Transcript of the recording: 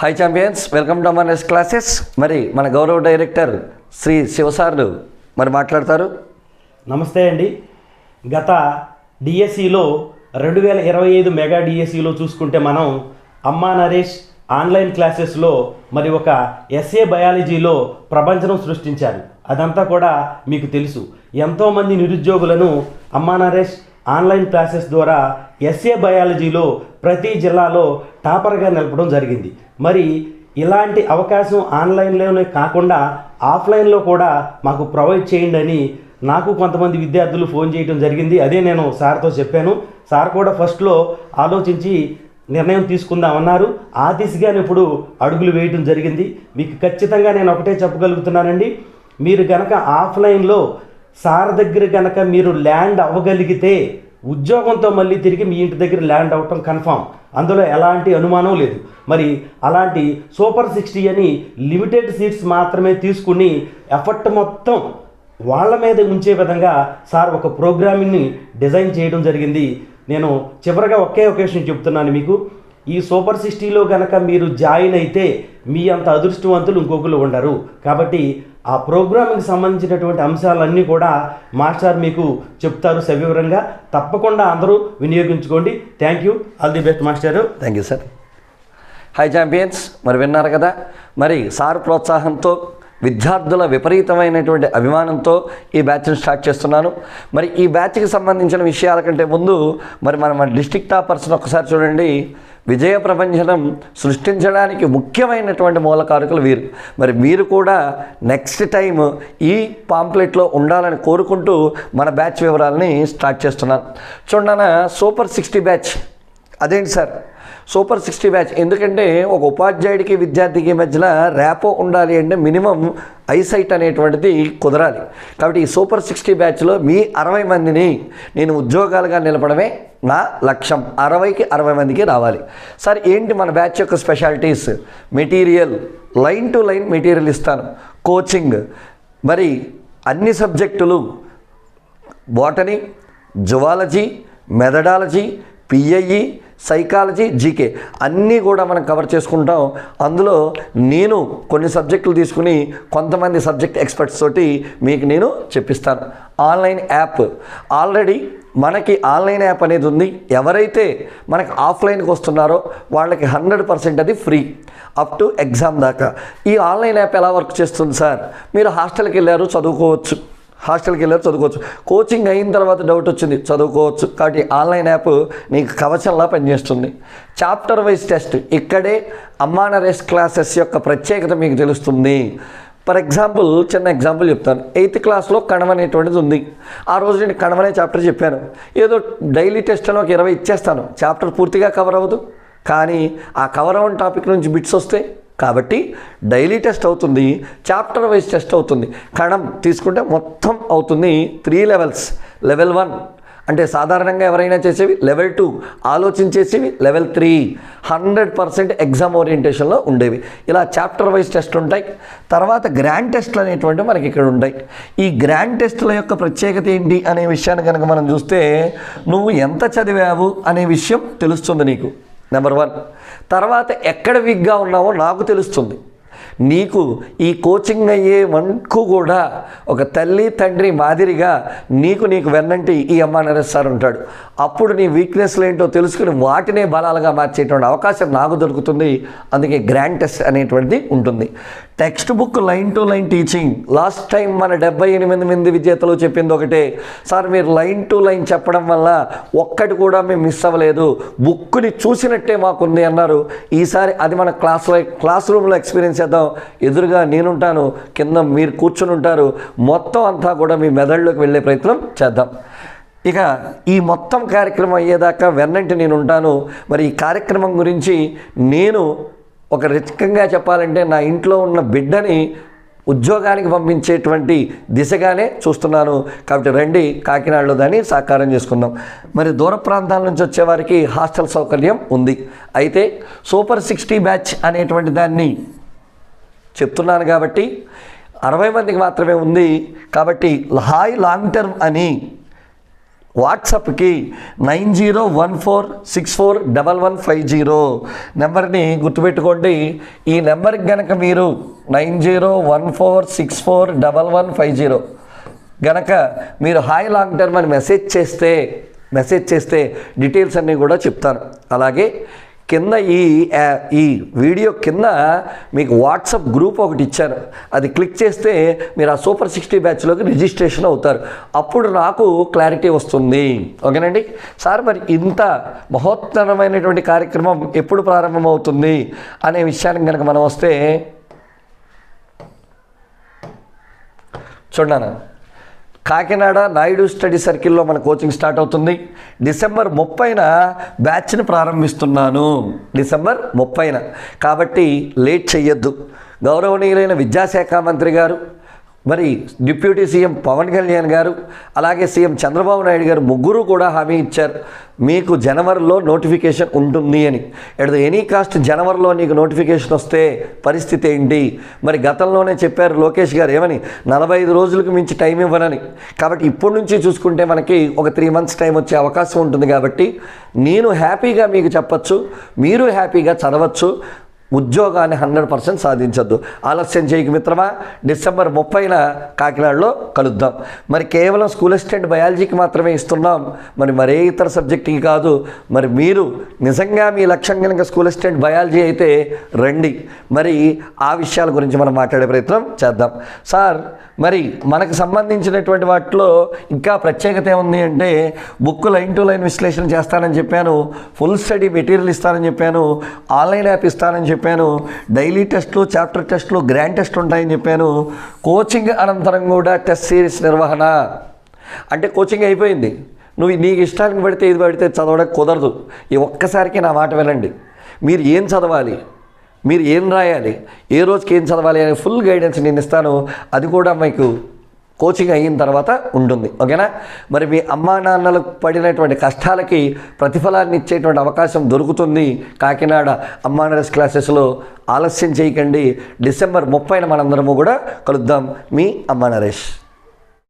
High champions welcome to అమర్నెస్ classes మరి మన గౌరవ డైరెక్టర్ శ్రీ శివసార్లు మరి మాట్లాడతారు. నమస్తే అండి. గత డిఎస్సిలో రెండు వేల ఇరవై ఐదు మెగా డిఎస్సిలో చూసుకుంటే మనం అమ్మా నరేష్ ఆన్లైన్ క్లాసెస్లో మరి ఒక ఎస్ఏ బయాలజీలో ప్రపంచం సృష్టించారు. అదంతా కూడా మీకు తెలుసు. ఎంతోమంది నిరుద్యోగులను అమ్మా నరేష్ ఆన్లైన్ క్లాసెస్ ద్వారా ఎస్ఏ బయాలజీలో ప్రతి జిల్లాలో టాపర్గా నిలపడం జరిగింది. మరి ఇలాంటి అవకాశం ఆన్లైన్లోనే కాకుండా ఆఫ్లైన్లో కూడా మాకు ప్రొవైడ్ చేయండి అని నాకు కొంతమంది విద్యార్థులు ఫోన్ చేయడం జరిగింది. అదే నేను సార్తో చెప్పాను. సార్ కూడా ఫస్ట్లో ఆలోచించి నిర్ణయం తీసుకుందామన్నారు. ఆ దిశగా ఇప్పుడు అడుగులు వేయడం జరిగింది. మీకు ఖచ్చితంగా నేను ఒకటే చెప్పగలుగుతున్నానండి. మీరు కనుక ఆఫ్లైన్లో సార్ దగ్గర కనుక మీరు ల్యాండ్ అవ్వగలిగితే ఉద్యోగంతో మళ్ళీ తిరిగి మీ ఇంటి దగ్గర ల్యాండ్ అవ్వటం కన్ఫామ్. అందులో ఎలాంటి అనుమానం లేదు. మరి అలాంటి సూపర్ సిక్స్టీ అని లిమిటెడ్ సీట్స్ మాత్రమే తీసుకుని ఎఫర్ట్ మొత్తం వాళ్ళ మీద ఉంచే విధంగా సార్ ఒక ప్రోగ్రామింగ్ని డిజైన్ చేయడం జరిగింది. నేను చివరగా ఒకే ఒకేషన్ చెప్తున్నాను మీకు. ఈ సూపర్ సిక్స్టీలో కనుక మీరు జాయిన్ అయితే మీ అంత అదృష్టవంతులు ఇంకొకరు ఉండరు. కాబట్టి ఆ ప్రోగ్రామింగ్కి సంబంధించినటువంటి అంశాలన్నీ కూడా మాస్టర్ మీకు చెప్తారు సవివరంగా. తప్పకుండా అందరూ వినియోగించుకోండి. Thank you all the best మాస్టారు thank you sir hi champions మరి విన్నారు కదా? మరి సార్ ప్రోత్సాహంతో విద్యార్థుల విపరీతమైనటువంటి అభిమానంతో ఈ బ్యాచ్ని స్టార్ట్ చేస్తున్నాను. మరి ఈ బ్యాచ్కి సంబంధించిన విషయాల కంటే ముందు మరి మన మన డిస్టిక్ టాపర్స్ని ఒకసారి చూడండి. విజయ ప్రపంచనం సృష్టించడానికి ముఖ్యమైనటువంటి మూలకారకులు వీరు. మరి మీరు కూడా నెక్స్ట్ టైం ఈ పాంప్లెట్లో ఉండాలని కోరుకుంటూ మన బ్యాచ్ వివరాలని స్టార్ట్ చేస్తున్నాను. చూడన్న సూపర్ సిక్స్టీ బ్యాచ్. అదేంటి సార్? సూపర్ సిక్స్టీ బ్యాచ్ ఎందుకంటే ఒక ఉపాధ్యాయుడికి విద్యార్థికి మధ్యలో ర్యాపో ఉండాలి అంటే మినిమం ఐసైట్ అనేటువంటిది కుదరాలి. కాబట్టి ఈ సూపర్ సిక్స్టీ బ్యాచ్లో మీ అరవై మందిని నేను ఉద్యోగాలుగా నిలపడమే నా లక్ష్యం. అరవైకి అరవై మందికి రావాలి. సార్ ఏంటి మన బ్యాచ్ యొక్క specialities? Material line to line material ఇస్తాను. కోచింగ్. మరి అన్ని సబ్జెక్టులు botany zoology methodology PIE psychology GK అన్నీ కూడా మనం కవర్ చేసుకుంటాం. అందులో నేను కొన్ని సబ్జెక్టులు తీసుకుని కొంతమంది సబ్జెక్ట్ ఎక్స్పర్ట్స్ తోటి మీకు నేను చెప్పిస్తాను. Online app. ఆల్రెడీ మనకి ఆన్లైన్ యాప్ అనేది ఉంది. ఎవరైతే మనకి ఆఫ్లైన్కి వస్తున్నారో వాళ్ళకి హండ్రెడ్ పర్సెంట్ అది ఫ్రీ అప్ టు ఎగ్జామ్ దాకా. ఈ ఆన్లైన్ యాప్ ఎలా వర్క్ చేస్తుంది సార్? మీరు హాస్టల్కి వెళ్ళారు చదువుకోవచ్చు. హాస్టల్కి వెళ్ళారు చదువుకోవచ్చు. కోచింగ్ అయిన తర్వాత డౌట్ వచ్చింది చదువుకోవచ్చు. కాబట్టి ఆన్లైన్ యాప్ నీకు కవచంలా పనిచేస్తుంది. చాప్టర్ వైజ్ టెస్ట్ ఇక్కడే అమ్మానరేస్ క్లాసెస్ యొక్క ప్రత్యేకత మీకు తెలుస్తుంది. ఫర్ ఎగ్జాంపుల్ చిన్న ఎగ్జాంపుల్ చెప్తాను. ఎయిత్ క్లాస్లో కణం అనేటువంటిది ఉంది. ఆ రోజు నేను కణం అనే చాప్టర్ చెప్పాను. ఏదో డైలీ టెస్ట్లో ఒక ఇరవై ఇచ్చేస్తాను. చాప్టర్ పూర్తిగా కవర్ అవ్వదు. కానీ ఆ కవర్ అవ్వని టాపిక్ నుంచి బిట్స్ వస్తే కాబట్టి డైలీ టెస్ట్ అవుతుంది చాప్టర్ వైజ్ టెస్ట్ అవుతుంది. కణం తీసుకుంటే మొత్తం అవుతుంది త్రీ లెవెల్స్. లెవెల్ వన్ అంటే సాధారణంగా ఎవరైనా చేసేవి level two. ఆలోచించేసేవి level three. Hundred percent exam ఓరియంటేషన్లో ఉండేవి. ఇలా చాప్టర్ వైజ్ టెస్ట్ ఉంటాయి. తర్వాత గ్రాండ్ టెస్ట్లు అనేటువంటివి మనకి ఇక్కడ ఉంటాయి. ఈ గ్రాండ్ టెస్ట్ల యొక్క ప్రత్యేకత ఏంటి అనే విషయాన్ని కనుక మనం చూస్తే నువ్వు ఎంత చదివావు అనే విషయం తెలుస్తుంది నీకు. నెంబర్ వన్ తర్వాత ఎక్కడ వీక్గా ఉన్నావో నాకు తెలుస్తుంది. నీకు ఈ కోచింగ్ అయ్యే వరకు కూడా ఒక తల్లి తండ్రి మాదిరిగా నీకు నీకు వెన్నంటి ఈ అమ్మా నరేష్ సార్ ఉంటాడు. అప్పుడు నీ వీక్నెస్లు ఏంటో తెలుసుకుని వాటినే బలాలుగా మార్చేటువంటి అవకాశం నాకు దొరుకుతుంది. అందుకే గ్రాండ్ టెస్ట్ అనేటువంటిది ఉంటుంది. Textbook line to line teaching last time మన డెబ్బై ఎనిమిది మంది విజేతలు చెప్పింది ఒకటే. సార్ మీరు లైన్ టు లైన్ చెప్పడం వల్ల ఒక్కటి కూడా మేము మిస్ అవ్వలేదు. బుక్ని చూసినట్టే మాకుంది అన్నారు. ఈసారి అది మన క్లాస్లో క్లాస్ రూమ్లో ఎక్స్పీరియన్స్ చేద్దాం. ఎదురుగా నేనుంటాను కింద మీరు కూర్చుని ఉంటారు మొత్తం అంతా కూడా మీ మెదడులోకి వెళ్ళే ప్రయత్నం చేద్దాం. ఇక ఈ మొత్తం కార్యక్రమం అయ్యేదాకా వెన్నంటి నేను ఉంటాను మరి ఈ కార్యక్రమం గురించి నేను ఒక రకంగా చెప్పాలంటే నా ఇంట్లో ఉన్న బిడ్డని ఉద్యోగానికి పంపించేటువంటి దిశగానే చూస్తున్నాను. కాబట్టి రండి కాకినాడలో దాన్ని సాకారం చేసుకుందాం. మరి దూర ప్రాంతాల నుంచి వచ్చేవారికి హాస్టల్ సౌకర్యం ఉంది. అయితే సూపర్ సిక్స్టీ బ్యాచ్ అనేటువంటి దాన్ని చెప్తున్నాను కాబట్టి అరవై మందికి మాత్రమే ఉంది కాబట్టి హాయ్ లాంగ్ టర్మ్ అని వాట్సాప్కి nine zero one four six four double one five zero నెంబర్ని గుర్తుపెట్టుకోండి. ఈ నెంబర్కి గనక మీరు nine zero one four six four double one five zero గనక మీరు హాయ్ లాంగ్ టర్మ్ అని మెసేజ్ చేస్తే మెసేజ్ చేస్తే డీటెయిల్స్ అన్నీ కూడా చెప్తాను. అలాగే కింద ఈ ఈ వీడియో కింద మీకు వాట్సాప్ గ్రూప్ ఒకటి ఇచ్చాను అది క్లిక్ చేస్తే మీరు ఆ సూపర్ సిక్స్టీ బ్యాచ్లోకి రిజిస్ట్రేషన్ అవుతారు. అప్పుడు నాకు క్లారిటీ వస్తుంది. ఓకేనండి? సార్ మరి ఇంత మహోత్తరమైనటువంటి కార్యక్రమం ఎప్పుడు ప్రారంభమవుతుంది అనే విషయానికి కనుక మనం వస్తే చూడనా కాకినాడ నాయుడు స్టడీ సర్కిల్లో మన కోచింగ్ స్టార్ట్ అవుతుంది. డిసెంబర్ ముప్పైన బ్యాచ్ని ప్రారంభిస్తున్నాను. డిసెంబర్ ముప్పైన. కాబట్టి లేట్ చేయొద్దు గౌరవనీయులైన విద్యాశాఖ మంత్రి గారు మరి డిప్యూటీ సీఎం పవన్ కళ్యాణ్ గారు అలాగే సీఎం చంద్రబాబు నాయుడు గారు ముగ్గురు కూడా హామీ ఇచ్చారు. మీకు జనవరిలో నోటిఫికేషన్ ఉంటుంది అని. ఎట్ ద ఎనీ కాస్ట్ జనవరిలో నీకు నోటిఫికేషన్ వస్తే పరిస్థితి ఏంటి? మరి గతంలోనే చెప్పారు లోకేష్ గారు ఏమని? నలభై ఐదు రోజులకు మించి టైం ఇవ్వనని. కాబట్టి ఇప్పటి నుంచి చూసుకుంటే మనకి ఒక త్రీ మంత్స్ టైం వచ్చే అవకాశం ఉంటుంది కాబట్టి నేను హ్యాపీగా మీకు చెప్పచ్చు మీరు హ్యాపీగా చదవచ్చు. ఉద్యోగాన్ని హండ్రెడ్ పర్సెంట్ సాధించద్దు. ఆలస్యం చేయక మిత్రమా? డిసెంబర్ ముప్పైన కాకినాడలో కలుద్దాం. మరి కేవలం స్కూల్ అసిస్టెంట్ బయాలజీకి మాత్రమే ఇస్తున్నాం. మరి మరే ఇతర సబ్జెక్టుకి కాదు. మరి మీరు నిజంగా మీ లక్ష్యం కనుక స్కూల్ అసిస్టెంట్ బయాలజీ అయితే రండి. మరి ఆ విషయాల గురించి మనం మాట్లాడే ప్రయత్నం చేద్దాం. సార్ మరి మనకు సంబంధించినటువంటి వాటిలో ఇంకా ప్రత్యేకత ఏముంది అంటే బుక్ లైన్ టు లైన్ విశ్లేషణ చేస్తానని చెప్పాను. ఫుల్ స్టడీ మెటీరియల్ ఇస్తానని చెప్పాను. ఆన్లైన్ యాప్ ఇస్తానని చెప్పాను. చెప్పాను. డైలీ టెస్ట్లు చాప్టర్ టెస్ట్లు గ్రాండ్ టెస్ట్ ఉంటాయని చెప్పాను. కోచింగ్ అనంతరం కూడా టెస్ట్ సిరీస్ నిర్వహణ. అంటే కోచింగ్ అయిపోయింది. నువ్వు నీకు ఇష్టానికి పడితే ఇది పడితే చదవడం కుదరదు. ఈ ఒక్కసారికి నా మాట వినండి. మీరు ఏం చదవాలి? మీరు ఏం రాయాలి? ఏ రోజుకి ఏం చదవాలి? అనే ఫుల్ గైడెన్స్ నేను ఇస్తాను. అది కూడా మీకు కోచింగ్ అయిన తర్వాత ఉంటుంది ఓకేనా? మరి మీ అమ్మా నాన్నలకు పడినటువంటి కష్టాలకి ప్రతిఫలాన్ని ఇచ్చేటువంటి అవకాశం దొరుకుతుంది. కాకినాడ అమ్మా నరేష్ క్లాసెస్లో ఆలస్యం చేయకండి. డిసెంబర్ ముప్పైన మనందరము కూడా కలుద్దాం. మీ అమ్మా నరేష్.